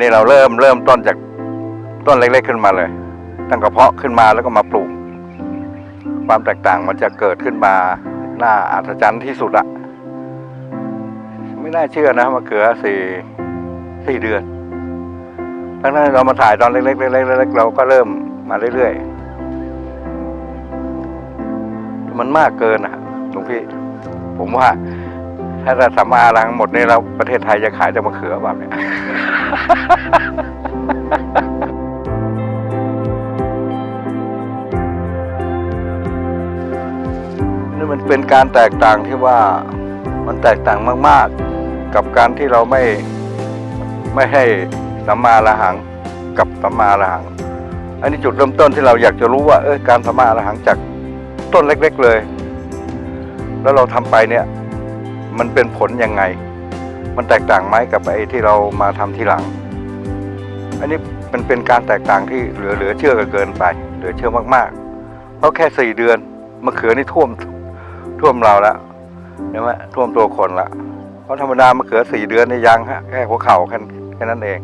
นี่เราเริ่มเริ่มต้นจากต้นเล็กๆขึ้นมาเลย ตั้งกระเพาะขึ้นมาแล้วก็มาปลูก ความแตกต่างมันจะเกิดขึ้นมาน่าอัศจรรย์ที่สุดอะไม่น่าเชื่อนะมะเขือสี่สี่เดือนทั้งนั้นเรามาถ่ายตอนเล็กๆเล็กๆเล็กๆเราก็เริ่มมาเรื่อยๆ มันมากเกินนะหลวงพี่ ผมว่า ถ้าเราสำมมาลังหมดนี่เราประเทศไทยจะขายแต่มะเขือแบบเนี้ยนี่มันเป็นการแตกต่างที่ว่ามันแตกต่างมาก ๆ กับการที่เราไม่ไม่ให้สัมมาละหังกับสัมมาละหัง อันนี้จุดเริ่มต้นที่เราอยากจะรู้ว่าเออการสัมมาละหังจากต้นเล็ก ๆ เลย แล้วเราทำไปเนี่ย มันเป็นผลยังไง มันแตกต่างไหมกับไอ้ที่เรามาทำทีหลัง อันนี้มันเป็นการแตกต่างที่เหลือเหลือเชื่อเกินไป เหลือเชื่อมากๆ เพราะแค่สี่เดือนมะเขือนี่ท่วมท่วมเราแล้วใช่ไหมท่วมตัวคนละเพราะธรรมดามะเขือสี่เดือนนี่ยังฮะแค่หัวเข่าแค่แค่นั้นเอง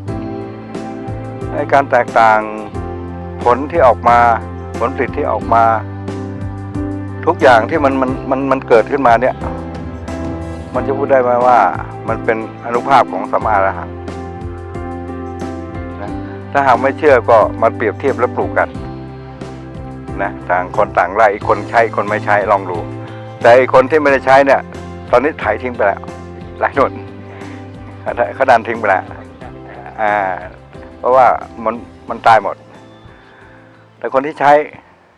ไอ้การแตกต่างผลที่ออกมาผลผลิตที่ออกมา ทุกอย่างที่มันมันมันมันเกิดขึ้นมาเนี่ย มันจะพูดได้ไหมว่ามันเป็นอนุภาพของสัมมาอรหังนะถ้าหากไม่เชื่อก็มาเปรียบเทียบและปลูกกันนะต่างคนต่างไล่อีกคนใช้คนไม่ใช้ลองดู แต่อีกคนที่ไม่ได้ใช้เนี่ย ตอนนี้ถ่ายทิ้งไปแล้วหลายหนุนเขาดันทิ้งไปแล้วอ่า เพราะว่ามันมันตายหมด แต่คนที่ใช้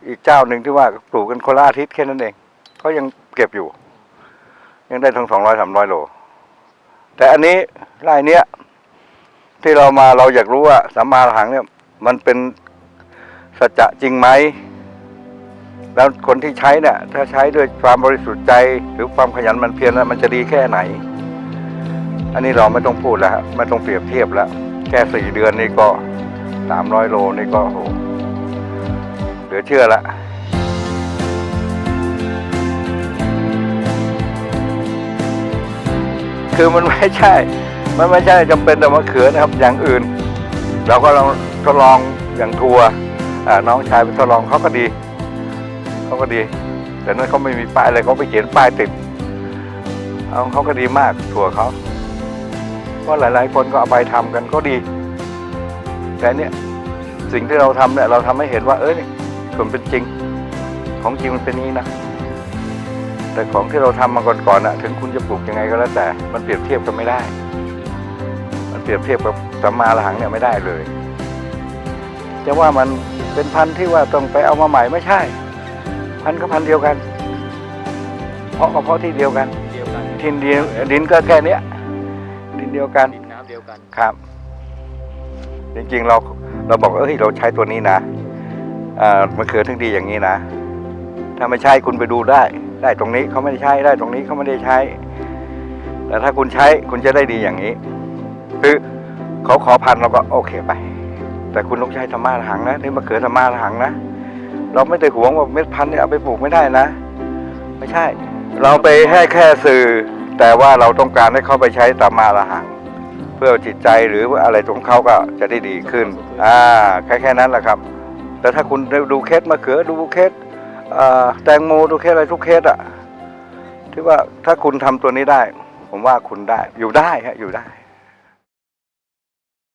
อีกเจ้าหนึ่งที่ว่าปลูกกันคนละอาทิตย์แค่นั้นเองเขายังเก็บอยู่ ยังได้ทั้งสองร้อยสามร้อยโล แต่อันนี้ไร่เนี้ยที่เรามาเราอยากรู้ว่าสัมมาหังเนี่ย มันเป็นสัจจะจริงไหม แล้วคนที่ใช้เนี่ยถ้าใช้ด้วยความบริสุทธิ์ใจ หรือความขยันมันเพียรแล้วมันจะดีแค่ไหน อันนี้เราไม่ต้องพูดแล้วไม่ต้องเปรียบเทียบแล้ว แค่สี่เดือนนี่ก็สามร้อยโลนี่ก็โหเหลือเชื่อละ คือมันไม่ใช่ มันไม่ใช่จำเป็นแต่มะเขือนะครับอย่างอื่น เราก็ลองทดลองอย่างทัวร์อ่าน้องชายไปทดลองเขาก็ดีเขาก็ดี แต่นั้นเขาไม่มีป้ายอะไรเขาไปเขียนป้ายติดเอาเขาก็ดีมากถั่วเขาเพราะหลาย ๆ คนก็เอาไปทำกันก็ดี แต่เนี่ยสิ่งที่เราทำเนี่ยเราทำให้เห็นว่าเอ้ยส่วนเป็นจริง ของจริงมันเป็นนี้นะ แต่ของที่เราทำมาก่อนๆน่ะถึงคุณจะปลูกยังไงก็แล้วแต่ มันเปรียบเทียบกันไม่ได้ มันเปรียบเทียบกับสัมมาละหังเนี่ยไม่ได้เลย จะว่ามันเป็นพันธุ์ที่ว่าต้องไปเอามาใหม่ไม่ใช่ พันธุ์ก็พันธุ์เดียวกัน เพราะก็เพราะที่เดียวกันเดียวกันทินเดียวดินก็แค่เนี้ยดินเดียวกันดินน้ำเดียวกันครับ จริงๆเราเราบอกว่าเอ้ยเราใช้ตัวนี้นะอ่ามะเขือถึงดีอย่างนี้นะ ถ้าไม่ใช่คุณไปดูได้ ได้ตรงนี้เขาไม่ได้ใช้ได้ตรงนี้เขาไม่ได้ใช้ แต่ถ้าคุณใช้คุณจะได้ดีอย่างนี้ คือเขาขอพันเราก็โอเคไป แต่คุณต้องใช้ธรรมะหังนะนี่มะเขือธรรมะหังนะเราไม่ได้หวงว่าเม็ดพันธุ์เนี่ยเอาไปปลูกไม่ได้นะ ไม่ใช่ เราไปให้แค่สื่อ แต่ว่าเราต้องการให้เขาไปใช้ธรรมะหัง เพื่อจิตใจหรืออะไรของเขาก็จะได้ดีขึ้น อ่าแค่แค่นั้นแหละครับ แต่ถ้าคุณดูเคสมะเขือดูเคส แตงโมทุกเคสอะไรทุกเคสอะที่ว่าถ้าคุณทำตัวนี้ได้ ผมว่าคุณได้อยู่ได้ฮะอยู่ได้